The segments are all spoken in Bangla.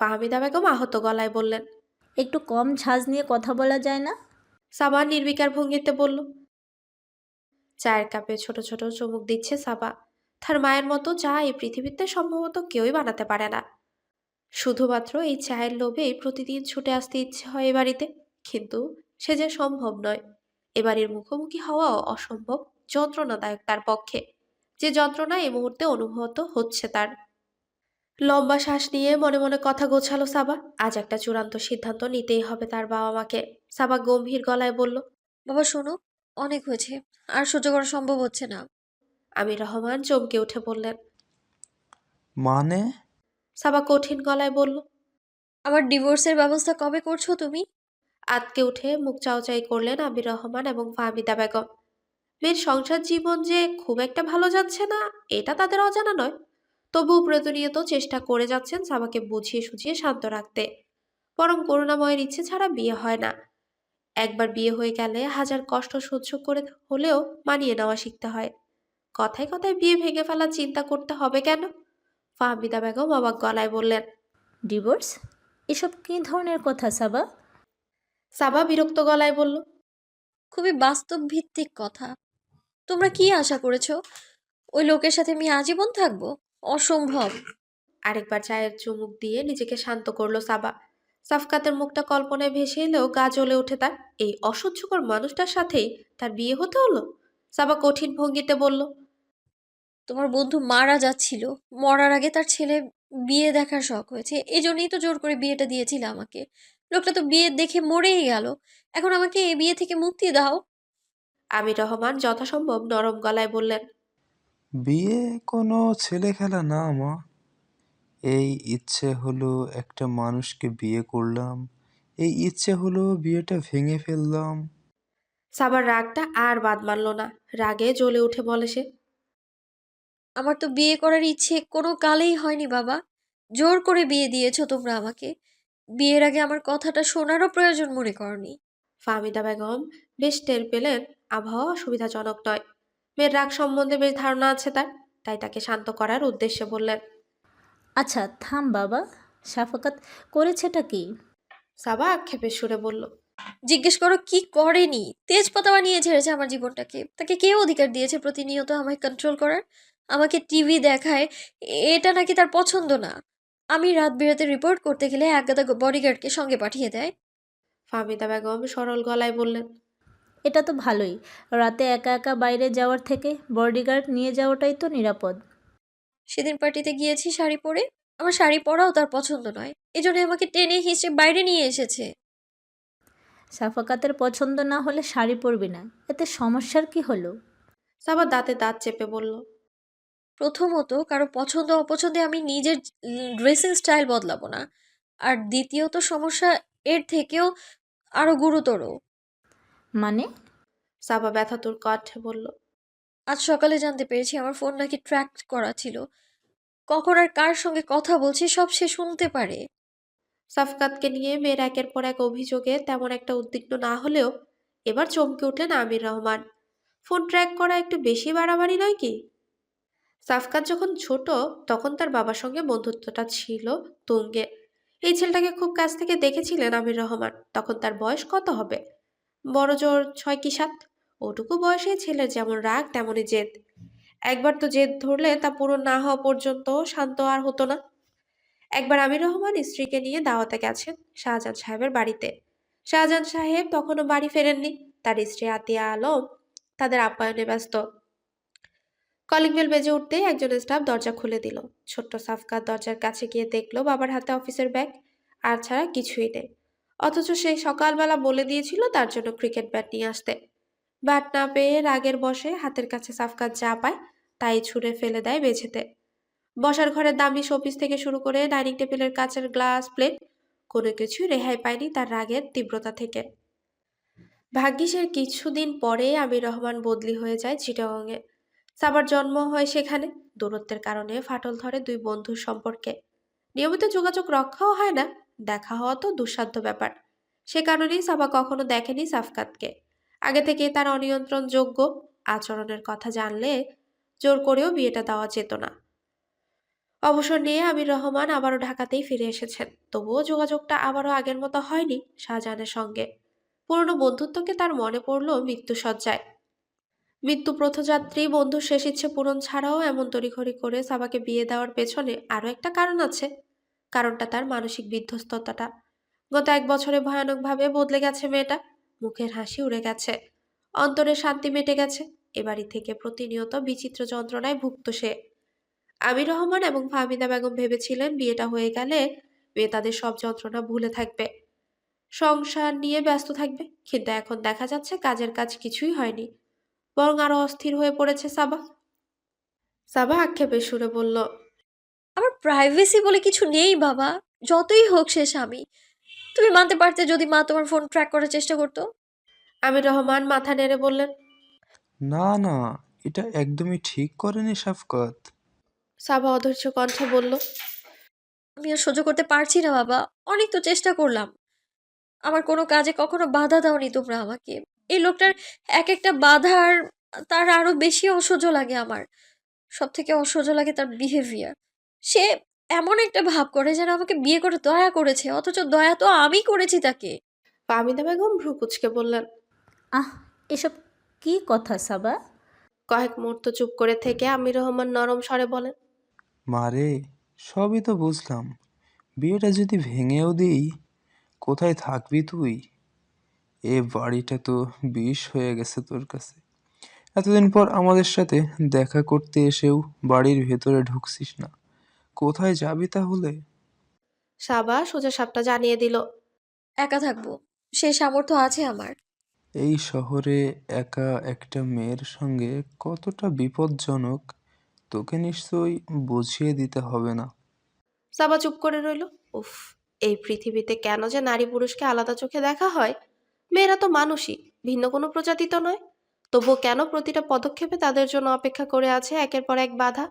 ফাহমিদা বেগম আহত গলায় বললেন একটু কম ঝাঁজ নিয়ে কথা বলা যায় না? সাবা নির্বিকার ভঙ্গিতে বলল চায়ের কাপে ছোট ছোট চুমুক দিচ্ছে সাবা। তার মায়ের মতো চা এই পৃথিবীতে সম্ভবত কেউই বানাতে পারে না। শুধুমাত্র এই চায়ের লোভেই প্রতিদিন ছুটে আসতে ইচ্ছে হয় এ বাড়িতে কিন্তু সে যে সম্ভব নয়। এ বাড়ির মুখোমুখি হওয়াও অসম্ভব যন্ত্রণাদায়ক তার পক্ষে। যে যন্ত্রণা এই মুহূর্তে অনুভূত হচ্ছে তার। লম্বা শ্বাস নিয়ে মনে মনে কথা গোছালো সাবা। আজ একটা চূড়ান্ত সিদ্ধান্ত নিতেই হবে তার বাবা মাকে। সাবা গম্ভীর গলায় বলল বাবা শোনো অনেক হয়েছে। আর সহ্য করা সম্ভব হচ্ছে না। আমির রহমান চমকে উঠে বললেন মানে? সাবা কঠিন গলায় বলল আমার ডিভোর্সের ব্যবস্থা কবে করছ তুমি? আতকে উঠে মুখ চাওচাই করলেন আমির রহমান এবং ফাহমিদা বেগম। মেয়ের সংসার জীবন যে খুব একটা ভালো যাচ্ছে না এটা তাদের অজানা নয়। তবুও প্রতিনিয়ত চেষ্টা করে যাচ্ছেন সাবাকে বুঝিয়ে সুঝিয়ে শান্ত রাখতে। বরং করুণাময়ের ইচ্ছে ছাড়া বিয়ে হয় না। একবার বিয়ে হয়ে গেলে হাজার কষ্ট সহ্য করে হলেও মানিয়ে নেওয়া শিখতে হয়। কথায় কথায় বিয়ে ভেঙে ফেলার চিন্তা করতে হবে কেন? ফাহমিদা বেগম অবাক গলায় বললেন ডিভোর্স এসব কী ধরনের কথা সাবা? সাবা বিরক্ত গলায় বলল খুবই বাস্তব ভিত্তিক কথা। তোমরা কি আশা করেছ? ওই লোকের সাথে আমি আজীবন থাকব? অসম্ভব। আরেকবার চায়ের চুমুক দিয়ে নিজেকে শান্ত করল সাবা। সাফকাতের মুখটা কল্পনায় ভেসে এলেও গা জ্বলে ওঠে তার। এই অসহ্যকর মানুষটার সাথেই তার বিয়ে হতে হলো? সাবা কঠিন ভঙ্গিতে বলল, তোমার বন্ধু মারা যাচ্ছিল। মরার আগে তার ছেলে বিয়ে দেখার শখ হয়েছে। এই জন্যই তো জোর করে বিয়েটা দিয়েছিল আমাকে। লোকটা তো বিয়ে দেখে মরেই গেল। এখন আমাকে এই বিয়ে থেকে মুক্তি দাও। আমির রহমান যথাসম্ভব নরম গলায় বললেন বিয়ে কোনো ছেলে খেলা না, মা। এই ইচ্ছে হলো একটা মানুষকে বিয়ে করলাম। এই ইচ্ছে হলো বিয়েটা ভেঙে ফেললাম। সাবার রাগটা আর বাদ মানল না। রাগে জ্বলে উঠে বলে সে, আমার তো বিয়ে করার ইচ্ছে কোনো কালেই হয়নি বাবা। জোর করে বিয়ে দিয়েছ তোমরা আমাকে। বিয়ের আগে আমার কথাটা শোনারও প্রয়োজন মনে করনি। ফাহমিদা বেগম বেশ টের পেলেন। আবহাওয়া সুবিধাজনক নয়। মেয়ের রাগ সম্বন্ধে বেশ ধারণা আছে তার তাই তাকে শান্ত করার উদ্দেশ্যে বললেন। আচ্ছা থাম বাবা সাফাকাত করেছেটা কি? সাবা আক্ষেপের সুরে বলল জিজ্ঞেস করো কি করেনি? তেজপাতা বানিয়ে ঝেড়েছে আমার জীবনটাকে। তাকে কে অধিকার দিয়েছে প্রতিনিয়ত আমায় কন্ট্রোল করার? আমাকে টিভি দেখায় এটা নাকি তার পছন্দ না। আমি রাত বিরাতে রিপোর্ট করতে গেলে একগাদা বডিগার্ডকে সঙ্গে পাঠিয়ে দেয়। ফাহমিদা বেগম সরল গলায় বললেন এটা তো ভালোই। রাতে একা একা বাইরে যাওয়ার থেকে বডিগার্ড নিয়ে যাওয়াটাই তো নিরাপদ। সেদিন পার্টিতে গিয়েছি শাড়ি পরে। আমার শাড়ি পরাও তার পছন্দ নয়। এজন্য আমাকে টেনে হিসেবে বাইরে নিয়ে এসেছে। সাফাকাতের পছন্দ না হলে শাড়ি পরবি না। এতে সমস্যার কি হলো? সাবা দাঁতে দাঁত চেপে বলল প্রথমত কারও পছন্দ অপছন্দে আমি নিজের ড্রেসিং স্টাইল বদলাবো না। আর দ্বিতীয়ত সমস্যা এর থেকেও আরও গুরুতর। মানে? সাবা ব্যথাতুর কণ্ঠে বলল। আজ সকালে জানতে পেরেছি আমার ফোন নাকি ট্র্যাক করা ছিল। কখন আর কার সঙ্গে কথা বলছি সব সে শুনতে পারে। সাফকাতকে নিয়ে মেয়ের একের পর এক অভিযোগে তেমন একটা উদ্বিগ্ন না হলেও এবার চমকে উঠলেন আমির রহমান। ফোন ট্র্যাক করা একটু বেশি বাড়াবাড়ি নয় কি? সাফকাত যখন ছোট তখন তার বাবার সঙ্গে বন্ধুত্বটা ছিল তুঙ্গে। এই ছেলেটাকে খুব কাছ থেকে দেখেছিলেন আমির রহমান। তখন তার বয়স কত হবে? বড় জোর ছয় কি সাত? ওটুকু বয়সে ছেলের যেমন রাগ, তেমনই জেদ। একবার তো জেদ ধরলে তা পূরণ না হওয়া পর্যন্ত শান্ত আর হতো না। একবার আমির রহমান স্ত্রীকে নিয়ে দাওয়াতে গেছেন শাহজাহান সাহেবের বাড়িতে। শাহজাহান সাহেব তখনও বাড়ি ফেরেননি। তার স্ত্রী আতিয়া আলম তাদের আপ্যায়নে ব্যস্ত। কলিং বেল বেজে উঠতে একজন স্টাফ দরজা খুলে দিল। ছোট্ট সাফকাত দরজার কাছে গিয়ে দেখল বাবার হাতে অফিসের ব্যাগ। আর ছাড়া কিছুই নেই। অথচ সে সকালবেলা বলে দিয়েছিল তার জন্য ক্রিকেট ব্যাট নিয়ে আসতে। ব্যাট না পেয়ে রাগের বসে হাতের কাছে সাফকাত যা পায় তাই ছুঁড়ে ফেলে দেয় বেঝেতে। বসার ঘরের দামি শোপিস থেকে শুরু করে ডাইনিং টেবিলের কাচের গ্লাস প্লেট কোনো কিছু রেহাই পায়নি তার রাগের তীব্রতা থেকে। ভাগ্যিসের কিছুদিন পরে আমির রহমান বদলি হয়ে যায় চিটাগংয়ে। সাবার জন্ম হয় সেখানে, দূরত্বের কারণে ফাটল ধরে দুই বন্ধুর সম্পর্কে। নিয়মিত যোগাযোগ রক্ষাও হয় না দেখা হওয়া তো দুঃসাধ্য ব্যাপার। সে কারণেই সাবা কখনো দেখেনি সাফকাতকে। আগে থেকে তার অনিয়ন্ত্রণযোগ্য আচরণের কথা জানলে জোর করেও বিয়েটা দেওয়া যেত না। অবসর নিয়ে আমির রহমান আবারও ঢাকাতেই ফিরে এসেছেন। তবুও যোগাযোগটা আবারও আগের মতো হয়নি শাহজাহানের সঙ্গে। পুরনো বন্ধুত্বকে তার মনে পড়ল মৃত্যুসজ্জায়। মৃত্যু প্রথযাত্রী বন্ধুর শেষ ইচ্ছে পূরণ ছাড়াও এমন তড়িঘড়ি করে সাবাকে বিয়ে দেওয়ার পেছনে আরও একটা কারণ আছে। কারণটা তার মানসিক বিধ্বস্ততাটা। গত এক বছরে ভয়ানকভাবে বদলে গেছে মেয়েটা। মুখের হাসি উড়ে গেছে। অন্তরে শান্তি মেটে গেছে। এ বাড়ি থেকে প্রতিনিয়ত বিচিত্র যন্ত্রণায় ভুক্ত সে। আমির রহমান এবং ফাহমিদা বেগম ভেবেছিলেন বিয়েটা হয়ে গেলে মেয়ে তাদের সব যন্ত্রণা ভুলে থাকবে। সংসার নিয়ে ব্যস্ত থাকবে। কিন্তু এখন দেখা যাচ্ছে কাজের কাজ কিছুই হয়নি। বরং আরও অস্থির হয়ে পড়েছে সাবা। সাবা আক্ষেপের সুরে বলল আমার প্রাইভেসি বলে কিছু নেই বাবা। যতই হোক সে স্বামী। তুমি মানতে পারতে যদি মা তোমার ফোন ট্র্যাক করার চেষ্টা করতো? আমির রহমান মাথা নেড়ে বললেন। না না এটা একদমই ঠিক করেনি শাফকাত সাবা অধৈর্য কণ্ঠে বলল আমি আর সহ্য করতে পারছি না বাবা। অনেক তো চেষ্টা করলাম। আমার কোনো কাজে কখনো বাধা দাওনি তোমরা আমাকে। এই লোকটার এক একটা বাধার তার আরও বেশি অসহ্য লাগে আমার। সব থেকে অসহ্য লাগে তার বিহেভিয়ার সে এমন একটা ভাব করে যেন আমাকে বিয়ে করে দয়া করেছে অথচ দয়া তো আমি করেছি তাকে। ফাহমিদা বেগম ভ্রু কুচকে বললেন আহ এসব কি কথা সাবা? কয়েক মুহূর্ত চুপ করে থেকে আমির রহমান নরম স্বরে বলেন মারে সবই তো বুঝলাম। বিয়েটা যদি ভেঙেও দিই কোথায় থাকবি তুই? এ বাড়িটা তো বিষ হয়ে গেছে তোর কাছে। এতদিন পর আমাদের সাথে দেখা করতে এসেও বাড়ির ভেতরে ঢুকছিস না। কোথায় যাবি তাহলে? সাবা সোজা সাপটা জানিয়ে দিল একা থাকব সে সামর্থ্য আছে আমার। এই শহরে একা একটা মেয়ের সঙ্গে কতটা বিপজ্জনক তোকে নিশ্চয়ই বুঝিয়ে দিতে হবে না। সাবা চুপ করে রইল উফ এই পৃথিবীতে কেন যে নারী পুরুষকে আলাদা চোখে দেখা হয়? মেয়েরা তো মানুষই ভিন্ন কোনো প্রজাতি তো নয়। তবুও কেন প্রতিটা পদক্ষেপে তাদের জন্য অপেক্ষা করে আছে একের পর এক বাধা?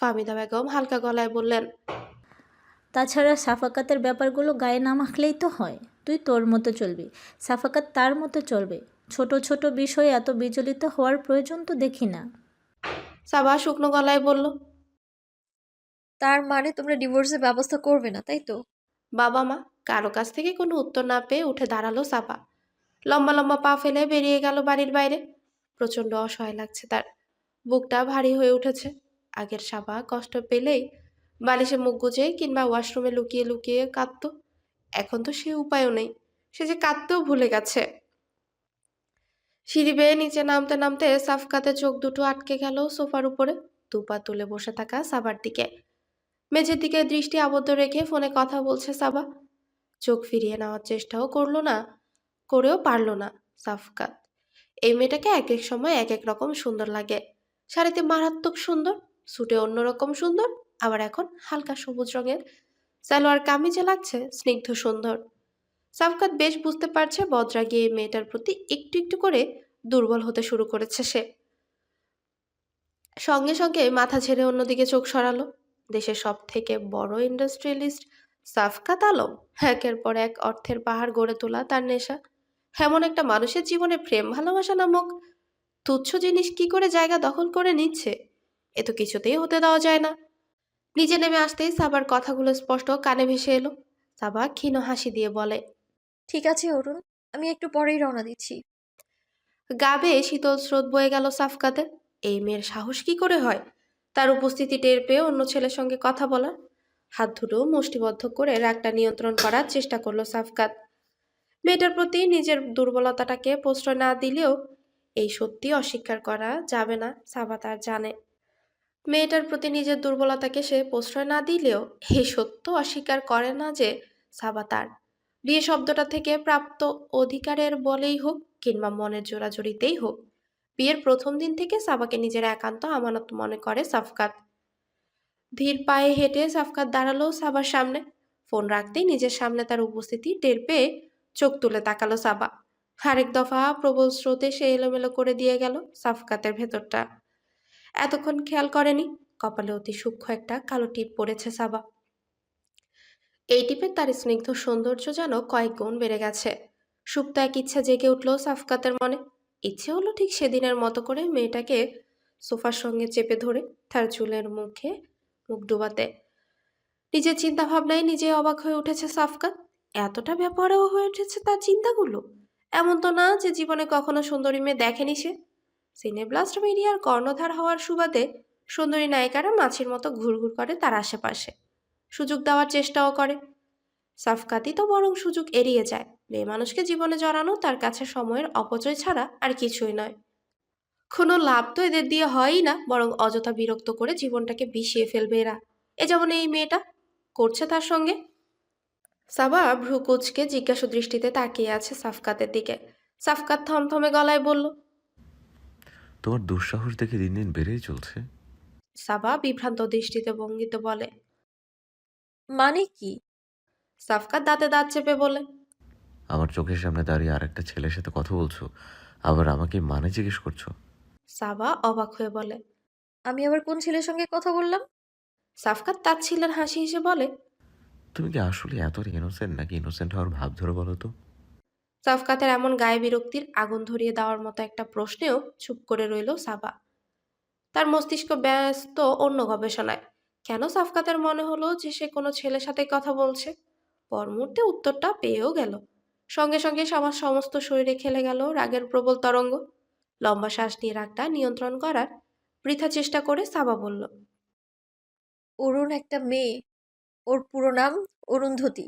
ফাহমিদা বেগম হালকা গলায় বললেন তাছাড়া সাফাকাতের ব্যাপারগুলো গায়ে না মাখলেই তো হয়। তুই তোর মতো চলবি। সাফাকাত তার মতো চলবে। ছোট ছোট বিষয়ে এত বিচলিত হওয়ার প্রয়োজন তো দেখি না। সাবা শুকনো গলায় বলল তার মানে তোমরা ডিভোর্সের ব্যবস্থা করবে না তাই তো? বাবা মা কারও কাছ থেকে কোনো উত্তর না পেয়ে উঠে দাঁড়াল সাবা লম্বা লম্বা পা ফেলে বেরিয়ে গেল বাড়ির বাইরে। প্রচণ্ড অসহায় লাগছে তার। বুকটা ভারী হয়ে উঠেছে। আগের সাবা কষ্ট পেলেই বালিশে মুখ গুজে কিংবা ওয়াশরুমে লুকিয়ে লুকিয়ে কাঁদতো। এখন তো সে উপায়ও নেই। সে যে কাঁদতেও ভুলে গেছে। সিঁড়ি বেয়ে নিচে নামতে নামতে সাফকাতে চোখ দুটো আটকে গেল সোফার উপরে, দুপা তুলে বসে থাকা সাবার দিকে। মেঝের দিকে দৃষ্টি আবদ্ধ রেখে ফোনে কথা বলছে সাবা। চোখ ফিরিয়ে নেওয়ার চেষ্টাও করল না, করেও পারল না সাফকাত। এই মেয়েটাকে এক এক সময় এক এক রকম সুন্দর লাগে। শাড়িতে মারাত্মক সুন্দর স্যুটে অন্যরকম সুন্দর, আবার এখন হালকা সবুজ রঙের। সালোয়ার কামিজে লাগছে, স্নিগ্ধ সুন্দর। সাফকাত বেশ বুঝতে পারছে বদরাগী এই মেয়েটার প্রতি একটু একটু করে দুর্বল হতে শুরু করেছে সে। সঙ্গে সঙ্গে মাথা ছেড়ে অন্যদিকে চোখ সরালো। দেশের সব থেকে বড় ইন্ডাস্ট্রিয়ালিস্ট সাফকাত আলম একের পর এক অর্থের পাহাড় গড়ে তোলা তার নেশা। এমন একটা মানুষের জীবনে প্রেম ভালোবাসা নামক তুচ্ছ জিনিস কি করে জায়গা দখল করে নিচ্ছে? এ তো কিছুতেই হতে দেওয়া যায় না। নিজে নেমে আসতেই সাবার কথাগুলো স্পষ্ট কানে ভেসে এলো। সাবা ক্ষীণ হাসি দিয়ে বলে ঠিক আছে অরুণ আমি একটু পরেই রওনা দিচ্ছি। গা বেয়ে শীতল স্রোত বয়ে গেল সাফকাতে। এই মেয়ের সাহস কি করে হয়? তার উপস্থিতি টের পেয়ে অন্য ছেলের সঙ্গে কথা বলার। হাত দুটো মুষ্টিবদ্ধ করে রাগটা নিয়ন্ত্রণ করার চেষ্টা করল সাফকাত। মেয়েটার প্রতি নিজের দুর্বলতাটাকে প্রশ্রয় না দিলেও এই সত্যি অস্বীকার করা যাবে না সাবা তার জানে। মেয়েটার প্রতি নিজের দুর্বলতাকে সে প্রশ্রয় না দিলেও এই সত্য অস্বীকার করে না যে সাবা তার। বিয়ে শব্দটা থেকে প্রাপ্ত অধিকারের বলেই হোক কিংবা মনের জোড়াজড়িতেই হোক, বিয়ের প্রথম দিন থেকে সাবাকে নিজের একান্ত আমানত মনে করে সাফকাত। ধীর পায়ে হেঁটে সাফকাত দাঁড়াল সাবার সামনে। ফোন রাখতেই নিজের সামনে তার উপস্থিতি টের পেয়ে চোখ তুলে তাকালো সাবা। আরেক দফা প্রবল স্রোতে সে এলোমেলো করে দিয়ে গেল সাফকাতের ভেতরটা। এতক্ষণ খেয়াল করেনি? কপালে অতি সূক্ষ্ম একটা কালো টিপ পড়েছে সাবা। এই টিপের তার স্নিগ্ধ সৌন্দর্য যেন কয়েক গুণ বেড়ে গেছে। সুপ্ত এক ইচ্ছা জেগে উঠল সাফকাতের মনে। ইচ্ছে হলো ঠিক সেদিনের মতো করে মেয়েটাকে সোফার সঙ্গে চেপে ধরে তার চুলের মুখে মুখ ডুবাতে। নিজের চিন্তা ভাবনায় নিজে অবাক হয়ে উঠেছে সাফকাত। এতটা ব্যাপারেও হয়ে উঠেছে তার চিন্তাগুলো? এমন তো না যে জীবনে কখনো সুন্দরী মেয়ে দেখেনি সে। সিনেব্লাস্ট মিডিয়ার কর্ণধার হওয়ার সুবাদে সুন্দরী নায়িকারা মাছির মতো ঘুরঘুর করে তার আশেপাশে। সুযোগ দেওয়ার চেষ্টাও করে। সাফকাতি তো বরং সুযোগ এড়িয়ে যায়। মেয়ে মানুষকে জীবনে জড়ানো তার কাছে সময়ের অপচয় ছাড়া আর কিছুই নয়। কোনো লাভ তো এদের দিয়ে হয়ই না, বরং অযথা বিরক্ত করে জীবনটাকে বিষিয়ে ফেলবে এরা। এ যেমন এই মেয়েটা করছে তার সঙ্গে। সাবা ভ্রুকুচকে জিজ্ঞাসা দৃষ্টিতে তাকিয়ে আছে সাফকাতের দিকে। সাফকাত থমথমে গলায় বলল তোমার দুঃসাহস দেখে দিন দিন বেড়েই চলছে। সাবা বিভ্রান্ত দৃষ্টিতে ভঙ্গিতে বলে মানে কি? সাফকাত দাঁতে দাঁত চেপে বলে আমার চোখের সামনে দাঁড়িয়ে আর একটা ছেলের সাথে কথা বলছো আবার আমাকে মানে জিজ্ঞেস করছ? সাবা অবাক হয়ে বলে আমি আবার কোন ছেলের সঙ্গে কথা বললাম? সাফকাত তার ছিলেন হাসি হেসে বলে তুমি কি আসলে এত ইনোসেন্ট নাকি ইনোসেন্ট হওয়ার ভাব ধরে বলো তো? সাফকাতের এমন গায়ে বিরক্তির আগুন ধরিয়ে দেওয়ার মতো একটা প্রশ্নেও চুপ করে রইল সাবা। তার মস্তিষ্ক ব্যস্ত অন্য গবেষণায়। কেন সাফকাতের মনে হলো যে সে কোনো ছেলের সাথে কথা বলছে? পর মুহূর্তে উত্তরটা পেয়েও গেল। সঙ্গে সঙ্গে সবার সমস্ত শরীরে খেলে গেল রাগের প্রবল তরঙ্গ। লম্বা শ্বাস নিয়ে রাগটা নিয়ন্ত্রণ করার বৃথা চেষ্টা করে সাবা বলল, অরুণ একটা মেয়ে। ওর পুরো নাম অরুন্ধতী।